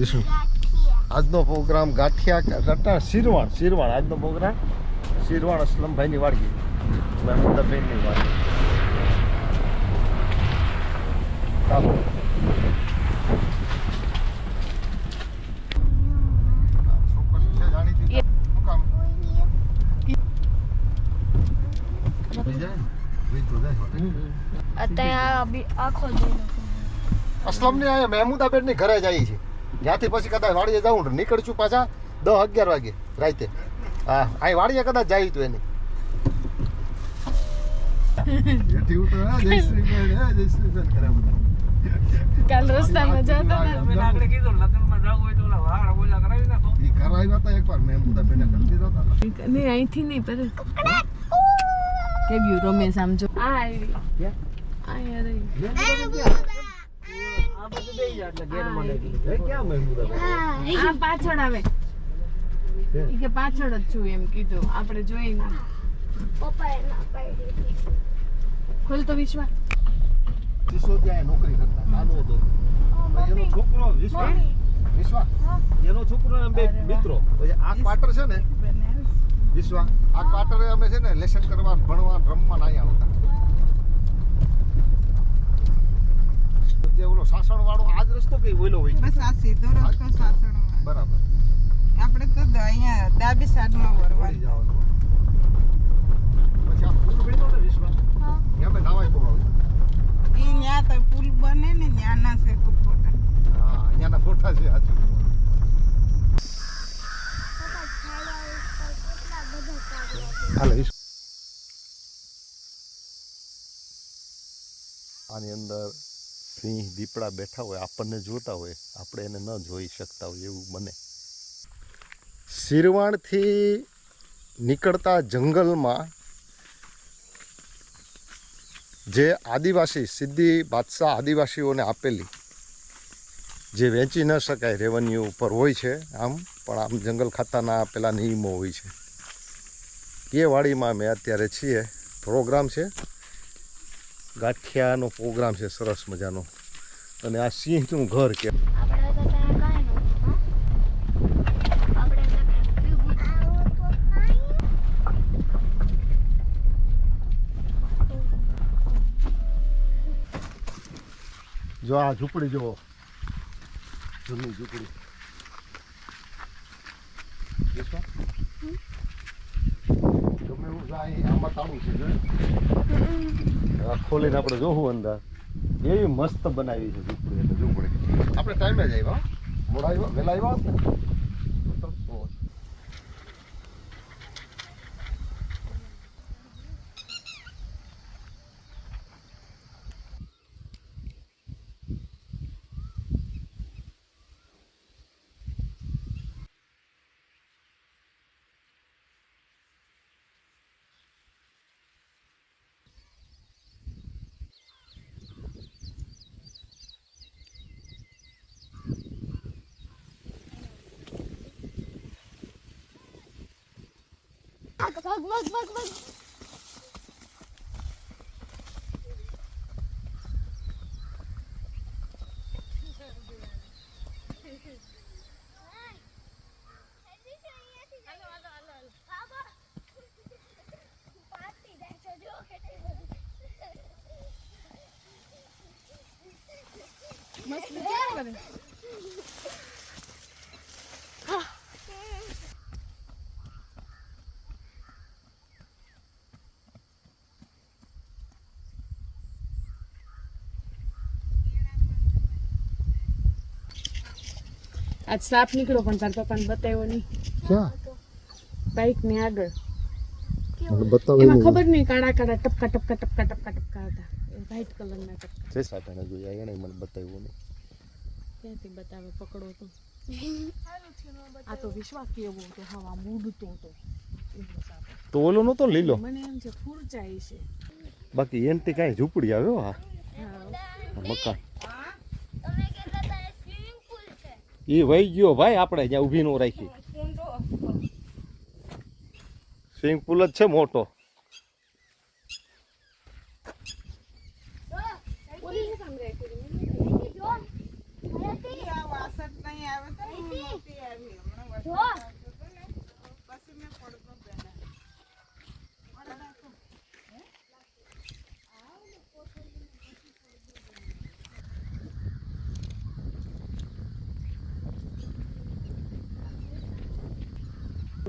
વિષ્ણુ આજનો પ્રોગ્રામ ગાંઠિયા ગટા શિરવાણ શિરવાણ આજનો પ્રોગ્રામ શિરવાણ અસલમભાઈની વાડકી મહેમુદાબેનની વાડકી શું ને? અત્યારે આખો જોઈ લો અસલમની અહીંયા મહેમુદાબેનની ઘરે જાય છે. ત્યાંથી પછી કદાચ વાડીએ જવું નીકળશું પાછા દસ અગિયાર વાગે રાતે. હા અહીં વાડીએ કદાચ જાય તું એની. કાલ રસ્તામાં જતા હતા મેં કીધું લગ્નમાં જવું હોય તો ઓલા વાળ બોલા કરાવી નાખો. ઈ કરાવ્યા હતા એકવાર મહેમુદાબેને કરી દીધા હતા. નહીં અહીંથી નહીં પર કેવ્યું રમેશ આમ જો. આ આવી. આ બધું આ પાછળ આવે. કે પાછળ જ છું એમ કીધું. આપણે જોઈ ના. ના ખોલ તો વિશ્વા સિસોદિયાએ નોકરી કરતા? નાનો હતો. એનો છોકરો વિશ્વા વિશ્વા એનો છોકરો ને બે મિત્રો. આ ક્વાર્ટર છે ને વિશ્વા આ ક્વાર્ટરે અમે છે ને લેસન કરવા ભણવા રમવા આવ્યા આવતા જે ઓલો સાસણ વાળો આજ રસ્તો કઈ ઓલો હોય બસ આ સીધો રસ્તો સાસણ બરાબર. આપણે તો અહીંયા ડાબી સાઈડમાં વળી વળવાનું. જવાનું. પછી આ પુલ બન્યો ને વિશ્વા? ત્યાં મેં નાવાય બહુ આવ્યું ઈ ન્યા તો પુલ બને ને ન્યાના છે તો ફોટા હા ન્યાના ફોટા છે સાચું હાલે આની અંદર સિંહ દીપડા બેઠા હોય, આપણને જોતા હોય, આપણે એને ન જોઈ શકતા હોય એવું બને. શિરવાણથી નીકળતા જંગલમાં જે આદિવાસી, સિદ્ધિ બાદશાહ આદિવાસીઓને આપેલી, જે વેચી ન શકાય રેવન્યુ ઉપર હોય છે આમ, પણ આમ જંગલ ખાતાના પેલા નિયમો હોય છે. એ વાડીમાં અમે અત્યારે છીએ. પ્રોગ્રામ છે. ગાંઠિયાનો પ્રોગ્રામ છે, સરસ મજાનો. અને આ સિંહનું ઘર કે જો આ ઝૂંપડી જુઓ. જૂની ઝૂંપડી. આમાં તાળું છે ખોલીને આપણે જોવું અંદર એવી મસ્ત બનાવી છે ઝૂંપડી એટલે ઝૂંપડી આપણે ટાઈમે જ આવ્યા. મોડા આવ્યા વહેલા આવ્યા ને તો તો વગ વગ વગ વગ મસ્ત કેમ કરે આજ સાપ નીકળ્યો પણ તાર પપ્પાને બતાવ્યો નહીં. ક્યાં? બાઈકની આગળ. મને એમાં ખબર નહીં કાળા કાળા ટપકા ટપકા ટપકા ટપકા ટપકા હતા. વ્હાઈટ કલરના ટપકા. જે સાટાને જોયા એને મને બતાવ્યું નહીં. ક્યાંથી બતાવે? પકડો તો. આ તો વિશ્વાસ કેવો હતો હવા મૂડતો હતો. તો ઓલો નતો લીલો? મને એમ છે ફૂરચાઈ છે. બાકી એનથી કાંઈ ઝૂંપડી આવ્યો હા મકાન તમે કહેતા હતા એ સ્વિમિંગ પુલ છે એ વહી ગયો ભાઈ આપણે ત્યાં ઊભી નો રાખી. સ્વિમિંગ પુલ જ છે મોટો. આવે તો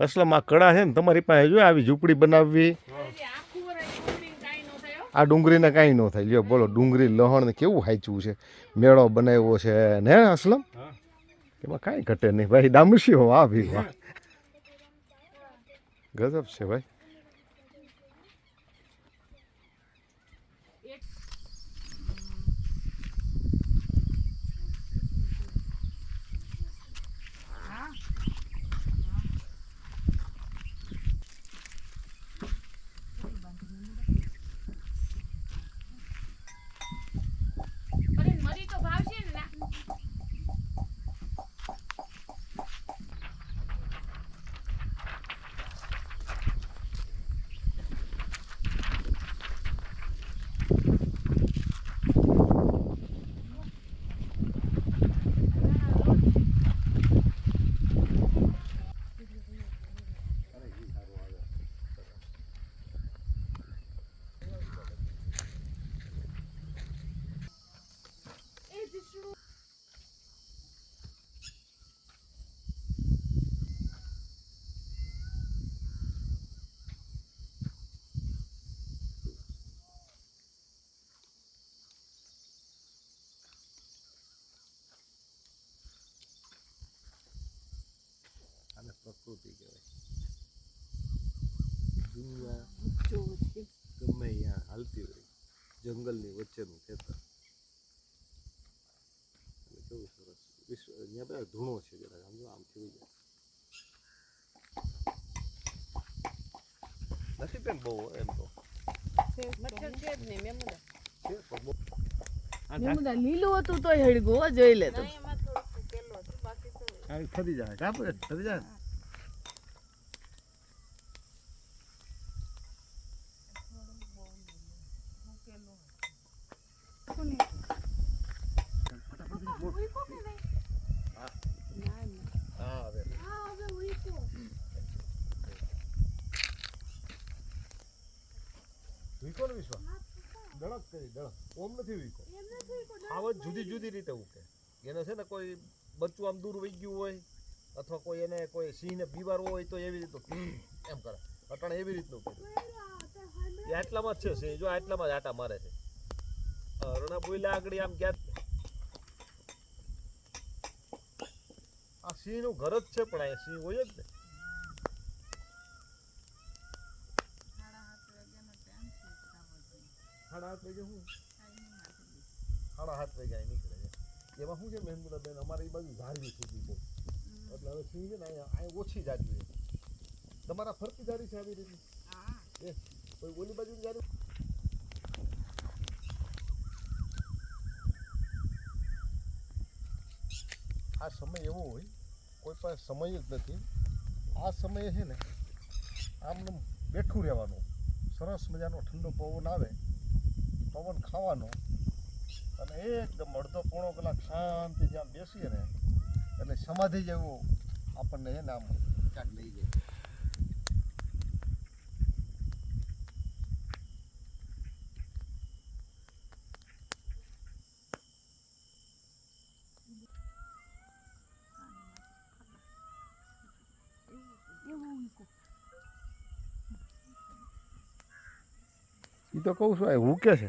અસલમ આ કળા છે ને, તમારી પાસે જો આવી ઝૂંપડી બનાવવી. આ ડુંગળીને કાંઈ ન થાય. લ્યો, બોલો, ડુંગળી, લહણ કેવું હાચવું છે? મેળો બનાવ્યો છે. ને, અસલમ? એમાં કાંઈ ઘટે નહીં. ભાઈ ડામસી હો આ ભી વાહ ગજબ છે, ભાઈ અરે મરી તો ભાવશે ને લા. આને કહેવાય. દુનિયા ગમે અહીંયા હાલતી હોય જંગલની વચ્ચેનું ખેતર. કેવું સરસ. વિશ્વ અહીંયા બધા ધૂણો છે જરા સમજો આમ થઈ જાય. નથી બેન બહુ એમ તો. લીલું હતું તોય હેડગો જોઈ લે તો એમાં થોડુંક ફૂકેલું હતું બાકી તો આ થતી જાય થતી જાય હા હવે હા હવે ઉઈકો વીકો ને વિશ્વા દળક કરી દળક ઓમ નથી વીકો. આવત જુદી જુદી રીતે ઉકે. એને છે ને કોઈ બચ્ચું આમ દૂર વહી ગયું હોય અથવા કોઈ એને કોઈ સિંહને બીવારવો હોય તો એવી રીતનું એમ કરે. અટાણે એવી રીતનું કર્યું એ આટલામાં જ છે સિંહ. જો આટલામાં જ આટા મારે છે. રણા બોયલા આગળ આમ ગયા આ સિંહનું ઘર જ છે પણ અહીંયા સિંહ હોય જ ને. સાડા આઠ વાગે શું સાડા સાત વાગે અહીં નીકળે છે. એમાં શું છે મહેમુદા બેન અમારે એ બાજુ ઝાડવી સુધી બહુ. એટલે હવે સિંહ છે ને અહીંયા અહીંયા ઓછી જાડવી તમારા ફરતી જાડી છે આવી રીતે? એ કોઈ ઓલી બાજુ જાડી આ સમય એવો હોય કોઈ પણ સમય જ નથી. આ સમયે છે ને આમ બેઠું રહેવાનું. સરસ મજાનો ઠંડો પવન આવે પવન ખાવાનો. અને એકદમ અડધો પોણો કલાક શાંતિ જ્યાં બેસીએ ને એટલે સમાધિ જેવું આપણને એ ને આમ ક્યાંક લઈ જાય એ તો કહું છું આ હુકે છે?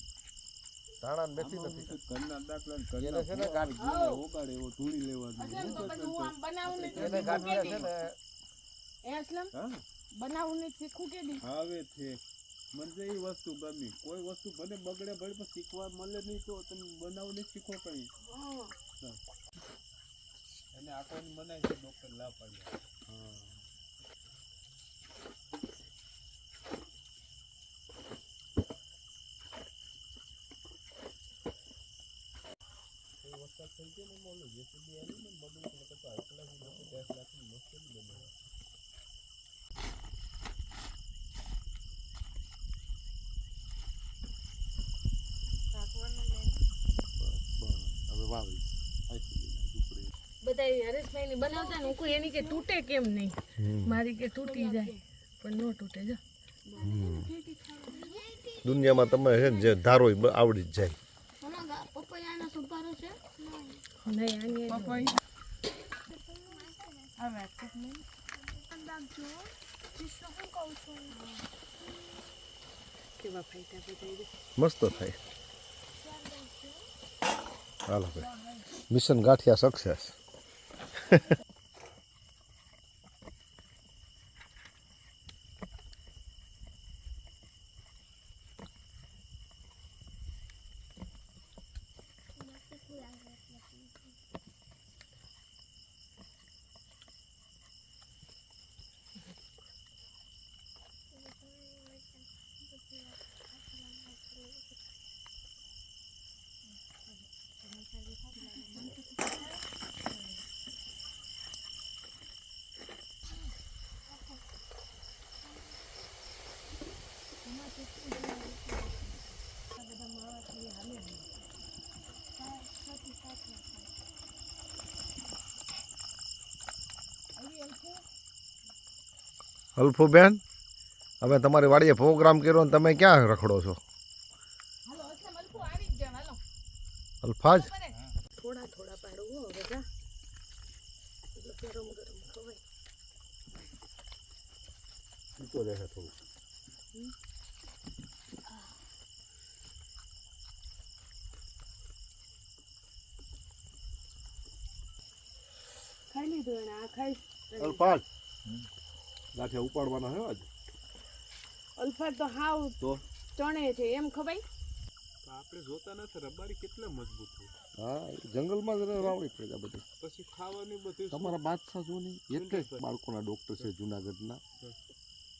ધાણા ને મેથી નથી ઘરના દાખલા ઘરના છે ને ગાંઠ ભૂંગળા એવો ઢૂળી લેવાનું. અસલમ તો બધું આમ બનાવું ને એને ગાંઠિયા છે ને. એ બનાવું ને શીખવું કે દી? હવે છે. મને એ વસ્તુ ગમી. કોઈ વસ્તુ ભલે બગડે ભલે પણ શીખવા મળે નહીં તો તમે બનાવું નહીં શીખો કઈ. એને આખોની મનાય છે ડોક્ટર ના હવે વાવી. બધા હરેશભાઈ ની બનાવતા ને હું કોઈ એની કે તૂટે કેમ નહીં? મારી કે તૂટી જાય પણ ન તૂટે જો. દુનિયામાં તમે છે ને જે ધારો આવડી જ જાય આમાં ગા- પપૈયાનો સુપારો છે નહીં આની એ પપઈ હવે કેવા ફાયદા બધા એ. મસ્ત થાય. હાલો ભાઈ. મિશન ગાંઠિયા સક્સેસ અલ્ફુબેન હવે તમારી વાડીએ પ્રોગ્રામ કર્યો ને તમે ક્યાં રખડો છો? હાલો અસલમ અલ્પુ આવી જ જાવ હાલો. અલ્ફાજ? થોડા થોડા પાડું હો ગરમ ગરમ ખવાય. ખાઈ લીધું આ ખાઈ. અલ્ફાજ? ગાંઠિયા ઉપાડવાના હે આજ? અલ્ફા તો હાવ તો? ચણે છે એમ ખવાય આપણે જોતા નથી રબારી કેટલા મજબૂત હોય. હા જંગલમાં જ રાવડી પડે બધી. પછી ખાવાની બધી તમારા બાદશાહ જો ને એક જ બાળકોના ડોક્ટર છે જુનાગઢના.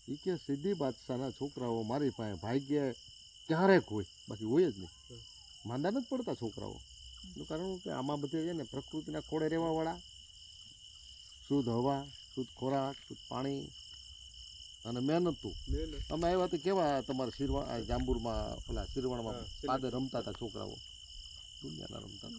એ કે સીધી બાદશાહના છોકરાઓ મારી પાસે ભાગ્ય ક્યારેક હોય બાકી હોય જ નહીં. માંદા નથી પડતા છોકરાઓ. એનું કારણ કે આમાં બધે છે ને પ્રકૃતિના ખોળે રહેવાવાળા. શુદ્ધ હવા શુદ્ધ ખોરાક શુદ્ધ પાણી અને મહેનતું અમે આવ્યા તો કેવા તમારા શિરવા આ જાંબુરમાં પેલા શિરવાણમાં પાદે રમતા હતા છોકરાઓ. દુનિયાના રમતા.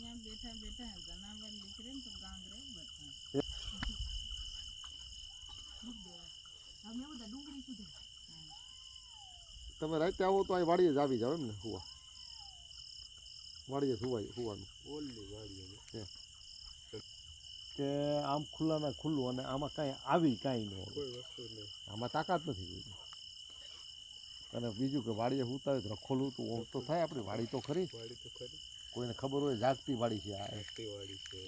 તમે રાતે આવો તો અહીં વાડીએ જ આવી જાવ એમ ને હુવા. વાડીએ સુવાય હુવાનું. ઓલી હવે કે આમ ખુલ્લાના ખુલ્લું અને આમાં કાંઈ આવી કાંઈ ન હોય. નહીં. આમાં તાકાત નથી કોઈની અને બીજું કે વાડીએ ઉતારે રખોલું તો ઓમ તો થાય આપણી વાડી તો ખરી. વાડી તો ખરી. કોઈને ખબર હોય જાગતી વાડી છે આ. વાડી છે.